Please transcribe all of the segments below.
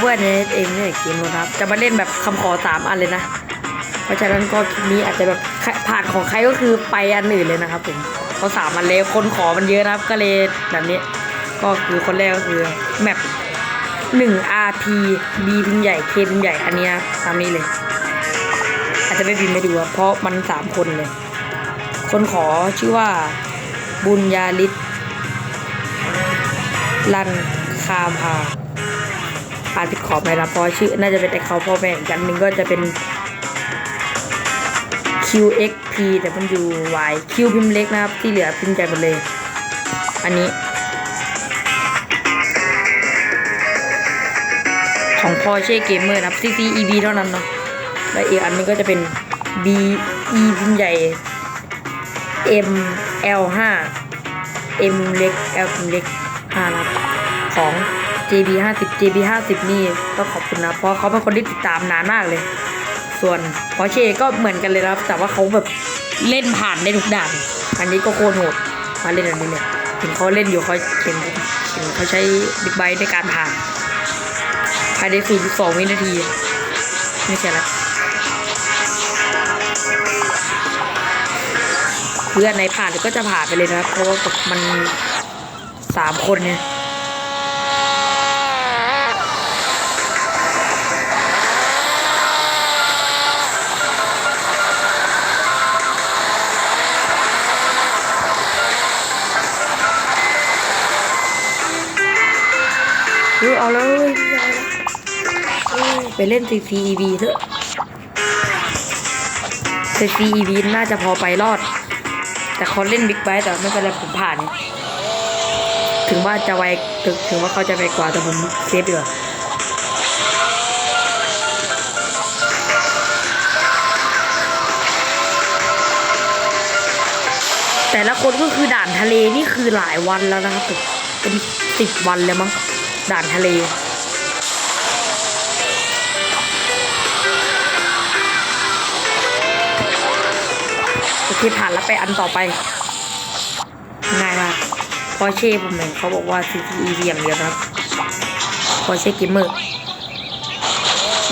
เพื่อนในเองเนี่ยเกมนะครับ จะมาเล่นแบบคำขอสามอันเลยนะ เพราะฉะนั้นก็คลิปนี้อาจจะแบบผ่านของใครก็คือไปอันอื่นเลยนะครับผมเขาสามอันเลยคนขอมันเยอะนะครับก็เลยแบบนี้ ก็คือคนแรกก็คือแมปหนึ่ง RP B พิมใหญ่ K พิมใหญ่อันนี้ตามนี้เลย อาจจะไม่พิมพ์ไม่ดูอะเพราะมันสามคนเลย คนขอชื่อว่าบุญญาลิศลันคาพา อ่านผิดขอไปนะเพราะชื่อ น่าจะเป็นไอเขาพ่อแม่อีกอันหนึ่งก็จะเป็น QXP แต่มันอยู่ Y Q พิมพ์เล็กนะครับ ที่เหลือพิมพ์ใหญ่หมดเลย อันนี้ ของ Porsche Gamer นะครับ CCEB เท่านั้นเนาะและอีกอันนึงก็จะเป็น BE พิมพ์ใหญ่ M L 5 M เล็ก L พิมพ์เล็ก5นะครับของ JB 50 JB 50นี่ต้องขอบคุณนะเพราะเขาเป็นคนที่ติดตามนานมากเลย ส่วน Porsche ก็เหมือนกันเลยนะครับ แต่ว่าเขาแบบเล่นผ่านได้ทุกด่านอันนี้ก็โคตรโหดมาเล่นอันนี้เนี่ยเห็นเขาเล่นอยู่เขาเห็นเห็นเขาใช้บิ๊กไบค์ในการผ่านภายใน0.2วินาทีไม่ใช่ละเพื่อนในผ่านก็จะผ่านไปเลยนะครับเพราะว่ามันสามคนเนี่ย เออเอาแล้วเลยไปเล่น CCEV เถอะ CCEV น่าจะพอไปรอด แต่เขาเล่นบิ๊กไบค์แต่ไม่เป็นไรผมผ่าน ถึงว่าจะไวถึงถึงว่าเขาจะไปกว่าแต่ผมเซฟดีกว่าแต่ละคนก็คือด่านทะเลนี่คือหลายวันแล้วนะครับเป็นสิบวันแล้วมั้ง ด่านทะเลโอเคผ่านแล้วไปอันต่อไป ง่ายมากพอเช่ผมเห็นเขาบอกว่า CTE อย่างเดียวครับพอเช่กิมเมอร์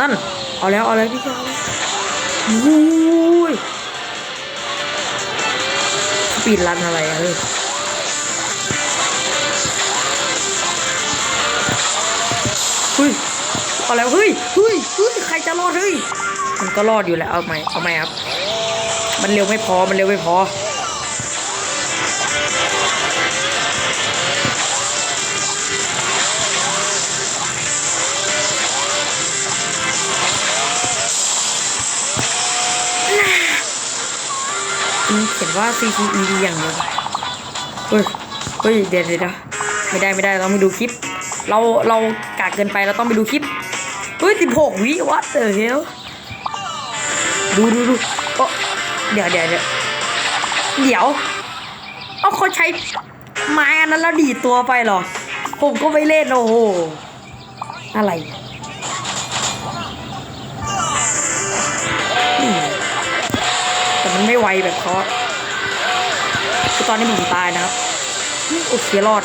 นั่น เอาแล้ว เอาแล้วพี่เจ้าวอุ้ย สปีดรันอะไรอะเฮ้ย เอาแล้วเฮ้ยเฮ้ยเฮ้ยใครจะรอดเฮ้ยมันก็รอดอยู่แหล้วเอาไหมเอาไหมครับ มันเร็วไม่พอมันเร็วไม่พออืมเขียนว่า CCED อย่างเดียวเฮ้ย เฮ้ย เดี๋ยวเดี๋ยวเดี๋ยวไม่ได้ไม่ได้เราต้องไปดูคลิป เราเรากากเกินไปเราต้องไปดูคลิป สิบหกวิวัดเออเฮลดูดูดูเดี๋ยวเดี๋ยวเดี๋ยวเดี๋ยว เอาเขาใช้ไม้อันนั้นแล้วดีดตัวไปหรอ ผมก็ไม่เล่นโอ้โห อะไรแต่มันไม่ไวแบบเขาคือตอนนี้ผมตายนะครับ โอเครอด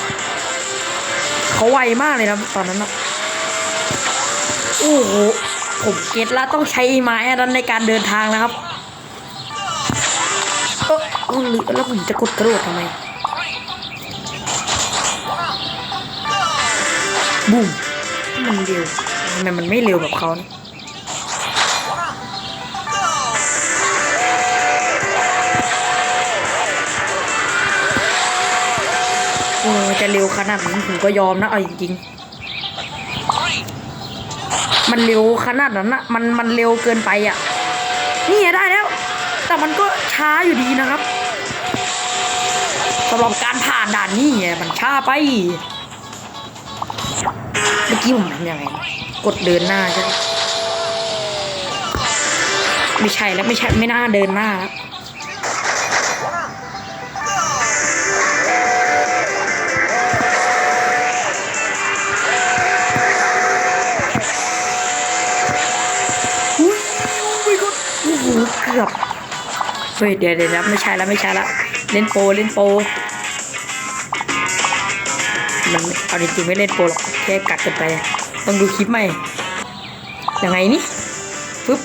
เขาไวมากเลยนะตอนนั้นนะ โอ้โหผมเก็ตแล้วต้องใช้ไม้อันนั้นในการเดินทางนะครับเออเอาหรือแล้วผมจะกดกระโดดทำไมบูมมันเร็วทำไมมันไม่เร็วแบบเขานะโอ้จะเร็วขนาดนั้ผมก็ยอมนะเอาจริงๆ มันเร็วขนาดนั้นนะมันมันเร็วเกินไปอะนี่ไงได้แล้ว แต่มันก็ช้าอยู่ดีนะครับสำหรับการผ่านด่านนี่ไงมันช้าไปเมื่อกี้ผมทำยังไงกดเดินหน้าใช่ไหมไม่ใช่แล้วไม่ใช่ไม่น่าเดินหน้าแล้ว หเกือบเฮ้ยเดี๋ยวเดี๋ยวไม่ใช่แล้วไม่ใช่แล้วเล่นโปเล่นโปมันเอาจริงๆไม่เล่นโปหรอกแค่กัดกันไป ต้องดูคลิปใหม่ยังไงนี่ปึ๊บ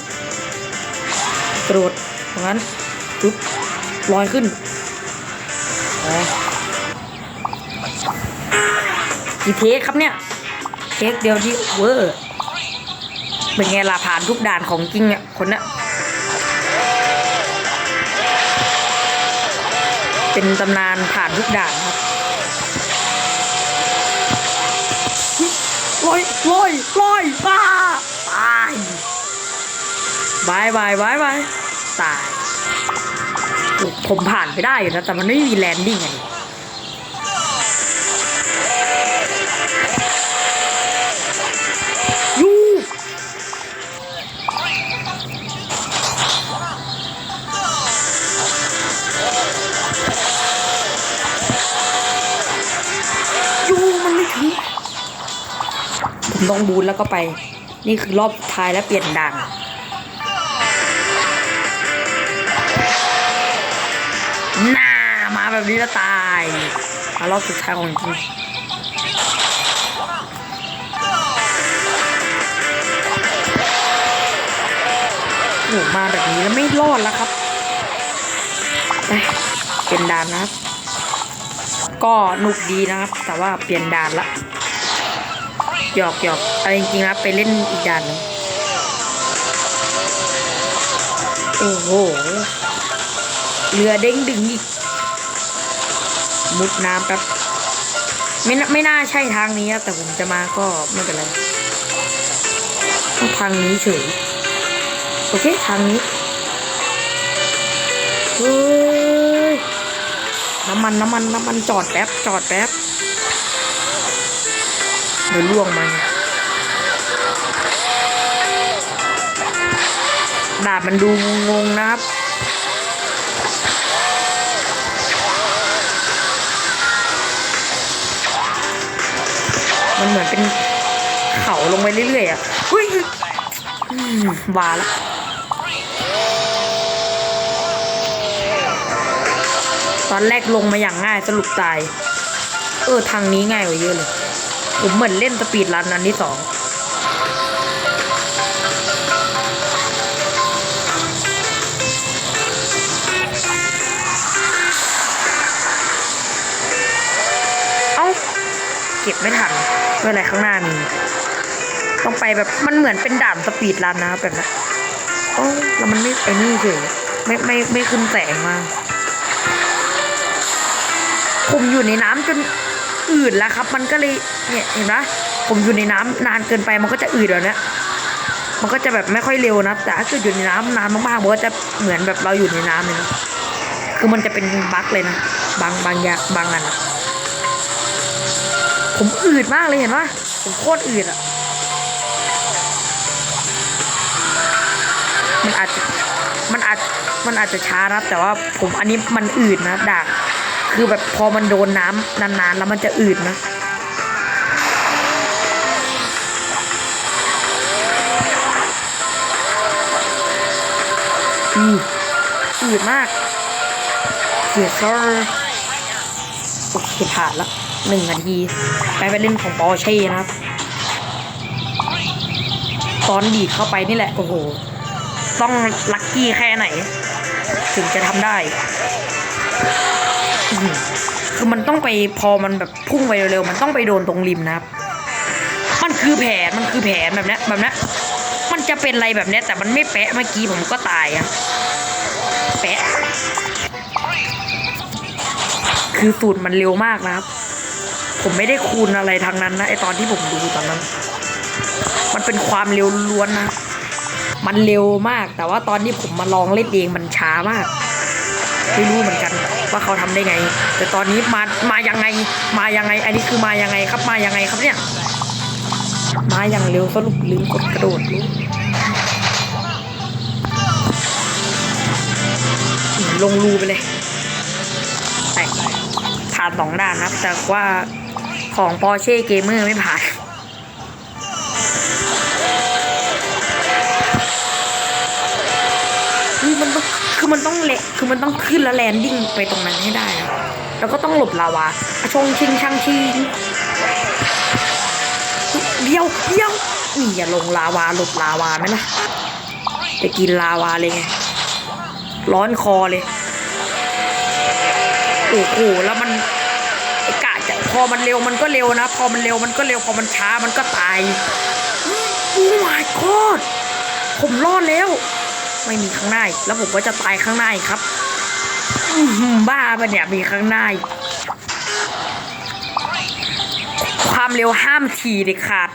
กระโดดอย่างนั้นปึ๊บลอยขึ้นอ๋อกี่เทคครับเนี่ย เทคเดียวที่เวอร์ เป็นไงล่ะผ่านทุกด่านของจริงเนี่ยคนเนี้ย เป็นตำนานผ่านทุกด่านครับลอยลอยลอยบ้าตายบายบายบายบายตายโอ้ผมผ่านไปได้อยู่นะแต่มันไม่มีแลนดิ้งไง ต้องบูนแล้วก็ไป นี่คือรอบท้ายแล้วเปลี่ยนด่านหน้ามาแบบนี้แล้วตายมารอบสุดท้ายของจริงโอ้มาแบบนี้แล้วไม่รอดแล้วครับไปเป็นด่านนะครับ ก็หนุกดีนะครับ แต่ว่าเปลี่ยนด่านละ หยอกหยอกเอาจริงๆนะไปเล่นอีกด่านนึงโอ้โห เรือเด้งดึงอีก มุดน้ำแป๊บไม่ไม่น่าใช่ทางนี้ครับ แต่ผมจะมาก็ไม่เป็นไรทางนี้เฉย โอเค ทางนี้เฮ้ยน้ำมันน้ำมันน้ำมันจอดแป๊บ จอดแป๊บ เดี๋ยวล่วงมาดาบมันดูงงนะครับ มันเหมือนเป็นเขาลงไปเรื่อยๆอะเฮ้ยวาละตอนแรกลงมาอย่างง่ายสรุปตาย เออทางนี้ง่ายกว่าเยอะเลย ผมเหมือนเล่นสปีดรันอันที่สองเอ้าเก็บไม่ทันเมื่อไรข้างหน้ามีต้องไปแบบมันเหมือนเป็นด่านสปีดรันนะแบบนั้นโอ้แล้วมันไม่ไอ้นี่เฉยไม่ไม่ไม่ขึ้นแสงมาผมอยู่ในน้ำจน อืดแล้วครับ มันก็เลยเนี่ยเห็นไหมผมอยู่ในน้ำนานเกินไปมันก็จะอืดแบบเนี้ยมันก็จะแบบไม่ค่อยเร็วนะแต่ถ้าเกิดอยู่ในน้ำนานมากๆมันก็จะเหมือนแบบเราอยู่ในน้ำเลยนะคือมันจะเป็นบั๊กเลยนะบางบางอย่างบางอันะผมอืดมากเลยเห็นปะผมโคตรอืดอะมันอาจจะมันอาจมันอาจจะช้านะแต่ว่าผมอันนี้มันอืดนะดาก คือแบบพอมันโดนน้ำนานๆ แล้วมันจะอืดนะอืดอืดมากเสียซอร์โอเคผ่านละหนึ่งนาที ไปไปเล่นของปอเช่นะครับ ตอนดีดเข้าไปนี่แหละ โอ้โห ต้องลัคกี้แค่ไหน ถึงจะทำได้ คือมันต้องไปพอมันแบบพุ่งไปเร็วๆมันต้องไปโดนตรงริมนะครับ มันคือแผนมันคือแผนแบบนี้แบบนี้มันจะเป็นอะไรแบบนี้แต่มันไม่แปะเมื่อกี้ผมก็ตายอะแปะ คือสูตรมันเร็วมากนะครับ ผมไม่ได้คูณอะไรทางนั้นนะไอตอนที่ผมดูตอนนั้น มันเป็นความเร็วล้วนนะ มันเร็วมาก แต่ว่าตอนที่ผมมาลองเล่นเองมันช้ามาก ไม่รู้เหมือนกัน ว่าเขาทำได้ไง แต่ตอนนี้มามายังไง มายังไง อันนี้คือมายังไงครับมายังไงครับเนี่ย มาอย่างเร็วสรุปลืมกดกระโดดรู้ลงรูไปเลยแตกผ่านสองด่านนะแต่ว่าของ Porsche Gamer ไม่ผ่าน มันต้องเละคือมันต้องขึ้นแล้วแลนดิ้งไปตรงนั้นให้ได้อะแล้วก็ต้องหลบลาวาชงชิงช่างชิงเดียวเดียวนี่อย่าลงลาวาหลบลาวาไหมล่ะจะกินลาวาเลยไงร้อนคอเลยโอ้โหแล้วมันกะจะพอมันเร็วมันก็เร็วนะ พอมันเร็วมันก็เร็วพอมันช้ามันก็ตายโอ้ my god ผมรอดแล้ว ไม่มีข้างหน้าแล้วผมก็จะตายข้างหน้าครับบ้าปะเนี่ยมีข้างหน้าความเร็วห้ามทีเด็ดขาด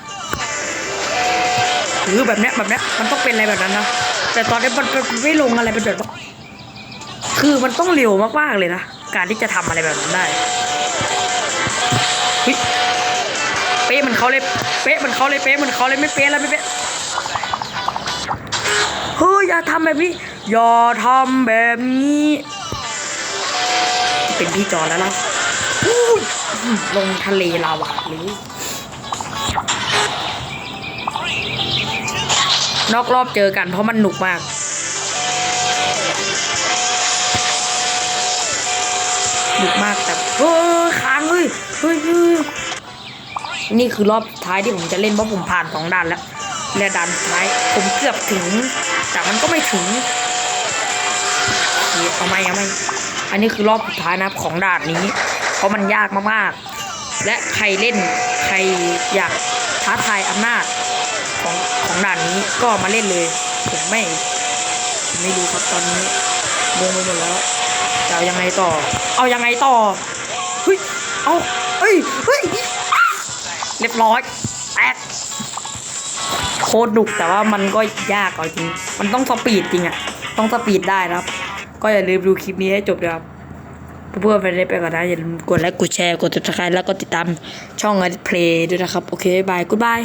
หรือแบบเนี้ยแบบเนี้ยมันต้องเป็นอะไรแบบนั้นนะแต่ตอนนี้มันไม่ลงอะไรเป็นแบบว่าคือมันต้องเร็วมากๆเลยนะการที่จะทำอะไรแบบนั้นได้เป๊ะเหมันเขาเลยเป๊ะเหมันเขาเลยเป๊ะเหมันเขาเลยไม่เป๊ะแล้วไม่เป๊ะ อย่าทำแบบนี้ อย่าทำแบบนี้ เป็นพี่จอแล้วล่ะลงทะเลลาวาเลยนอกรอบเจอกันเพราะมันหนุกมาก หนุกมากแต่เฮ้ยค้างเลยเฮ้ยเฮ้ยนี่คือรอบท้ายที่ผมจะเล่นเพราะผมผ่านสองด่านแล้ว และด่านสุดท้ผมเกือบถึง แต่มันก็ไม่ถึงเอาไม่เอาไม่อันนี้คือรอบสุดท้ายนะครับของด่านนี้ เพราะมันยากมากๆ และใครเล่นใครอยากท้าทายอำนาจของของด่านนี้ก็มาเล่นเลย ผมไม่ผมไม่รู้ครับตอนนี้งงไปหมดแล้วจะเอายังไงต่อ เอายังไงต่อเฮ้ยเอาเฮ้ยเฮ้ยเรียบร้อยแตก ตรดุแต่ว่ามันก็ยากเอาจริง มันต้องสปีดจริงอะต้องสปีดได้นะครับ ก็อย่าลืมดูคลิปนี้ให้จบนะครับเพื่อนๆไปได้ไปก่อนนะอย่าลืมกดไลค์กดแชร์กดติดตามแล้วก็ติดตามช่องอดิเพลย์ด้วยนะครับ โอเคบายกูดบาย